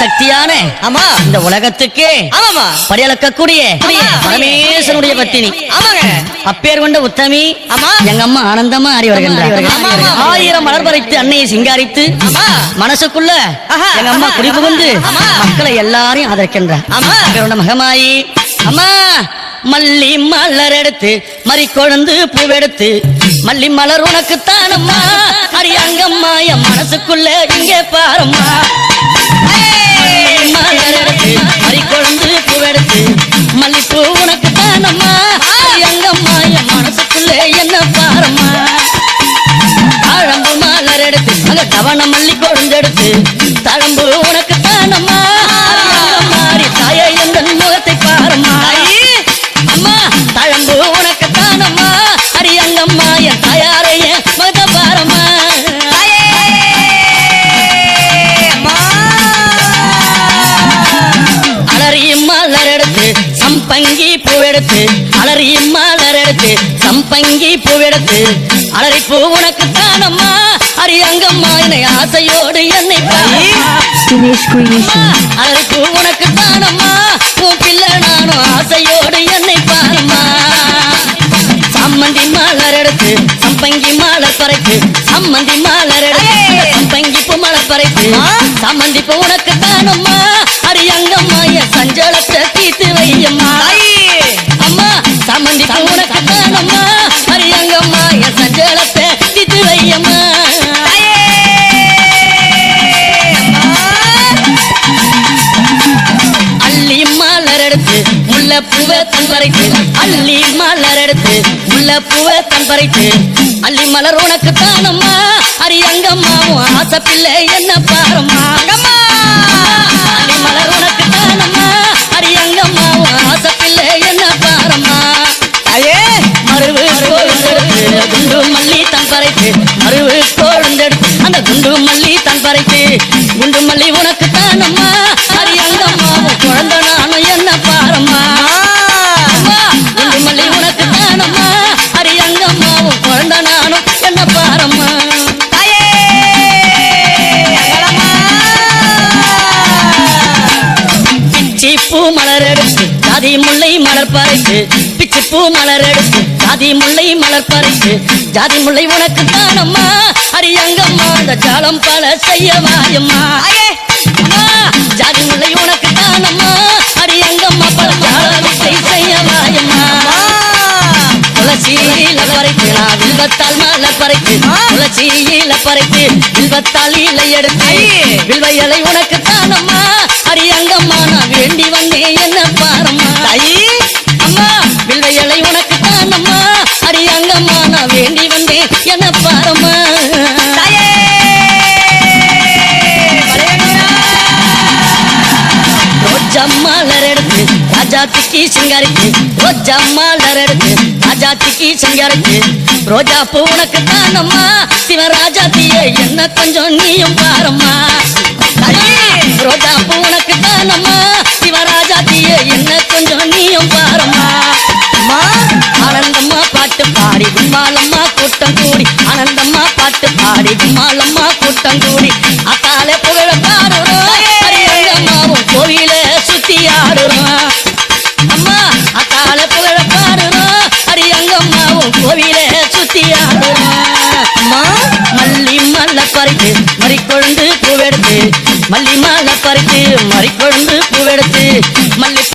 சக்தியான ஆமா இந்த உலகத்துக்கே ஆமாமா படியளக்கக்கூடிய ஆமா. பரமேஸ்வரனுடைய பத்தினி ஆமாங்க அப்பேர் கொண்ட உத்தமி ஆமா. எங்க அம்மா ஆனந்தமா ஆடி வருகின்றார். ஆயிரம் மலர் பறித்து அன்னையை சிங்காரித்து. மனசுக்குள்ள. எங்க அம்மா குடிபுகுந்து. மக்களை எல்லாரையும் ஆதரிக்கின்றார் ஆமா. மகமாயி அம்மா மல்லி மலர் எடுத்து மறி கொழுந்து பூவெடுத்து மல்லி மலர் உனக்கு தானம்மா அரியங்கம்மா என் மனசுக்குள்ள இங்கே பாரம்மா மல்லி பாரம்மா தாழம்பு மலர் எடுத்து அங்க தவண மல்லி கொழுந்தெடுத்து தழம்பு உனக்கு தானம்மா? மாறி தாயே எந்த முகத்தை பாரம்மா. அம்மா தழம்பு உனக்கு தானம்மா? அரியங்கம்மா என் சம்பங்கி பூவெடுத்து அலறி மலர் எடுத்து சம்பங்கி பூவெடுத்து அலறி பூ உனக்கு தானம்மா அரியங்கம்மா என்னை ஆசையோடு என்னை பாரம்மா. அலறி பூ உனக்கு தானம்மா உன் பிள்ளை நானும் ஆசையோடு என்னை பாருமா சம்மந்தி மலர் எடுத்து சம்பங்கி மலர் பறைக்கு சம்மந்தி மலர் எடுத்து சம்பங்கி பூ மலர் பறைக்கு சம்மந்தி பூ உனக்கு தானம்மா அரியங்கம்மா என் சஞ்சலத்தை தீத்து வையம்மா. அம்மா சம்மந்தி பூ உனக்கு அரியங்கம்மா என் சஞ்சலத்தை தீத்து வையம்மா. அள்ளி மலர் எடுத்து முல்ல பூவை தன் பறித்து அள்ளி மலர் எடுத்து முல்ல பூவை தன் பறித்து. அள்ளி மலர் உனக்கு தானம்மா அரியங்கம்மாவும் உன் ஆசை பிள்ளை என்ன பாரம்மா அள்ளி தன் பறைத்து மருவு அந்த குண்டு மல்லி தன் பறைத்து குண்டு மல்லி உனக்கு தானம்மா அரியங்கம்மா உன் குழந்தை நானும் என்ன பாரம்மா? குண்டு மல்லி உனக்கு தானம்மா அரியங்கம்மா உன் குழந்தை நானும் என்ன பாரம்மா? பூ மலர் எடுத்து ஜாதி முல்லை மலர் பறித்து பிச்சி பூ மலர் எடுத்து ஜாதி முல்லை மலர் பறித்து ஜாதி முல்லை உனக்கு தானம்மா? அரியங்கம்மா அந்த ஜாலம் பல செய்ய வாயம்மா. ஜாதி முல்லை உனக்கு தானம்மா? அரியங்கம்மா பல ஜாலத்தை செய்ய வாயம்மா. துளசியில பறித்து நான் வில்வத்தால் மாலை பறித்து துளசியில பறித்து வில்வத்தால் இலை எடுத்து வில்வ இலை உனக்கு தானம்மா? எடுத்து ராஜாத்திக்கு சிங்காரிக்கு ரோஜா மாலர் எடுத்து ராஜாத்திக்கு சிங்காரிக்கு ரோஜா பூ உனக்கு தானம்மா? சிவராஜாத்தியே என்ன கொஞ்சம் நீயும் பாரம்மா. ரோஜா பூ உனக்கு தானம்மா? சிவராஜாத்தியே என்ன கொஞ்சம் நீயும் பாரம்மா. ஆனந்தம்மா பாட்டு பாடி கும்மாலம்மா கூட்டம் கூடி ஆனந்தம்மா பாட்டு பாடி கும்மாலம்மா மறிக்கொழுந்து பூவெடுத்து மல்லி மாலை பறித்து மறிக்கொழுந்து பூவெடுத்து மல்லி